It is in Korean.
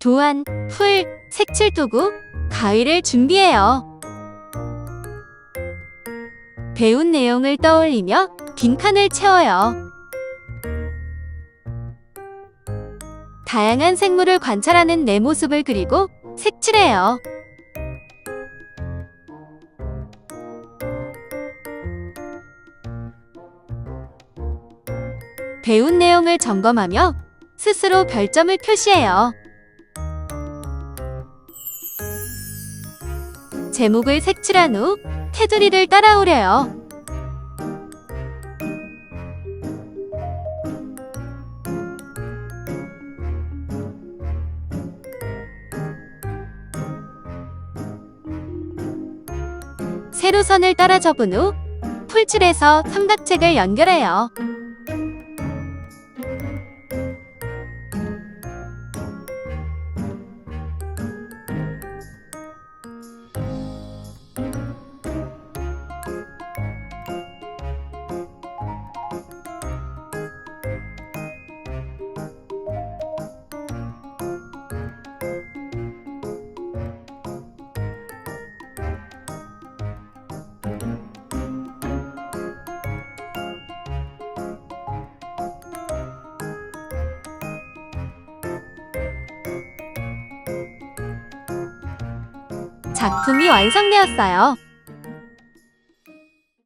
도안, 풀, 색칠 도구, 가위를 준비해요. 배운 내용을 떠올리며 빈칸을 채워요. 다양한 생물을 관찰하는 내 모습을 그리고 색칠해요. 배운 내용을 점검하며 스스로 별점을 표시해요. 제목을 색칠한 후 테두리를 따라오려요. 세로선을 따라 접은 후 풀칠해서 삼각책을 연결해요. 작품이 완성되었어요.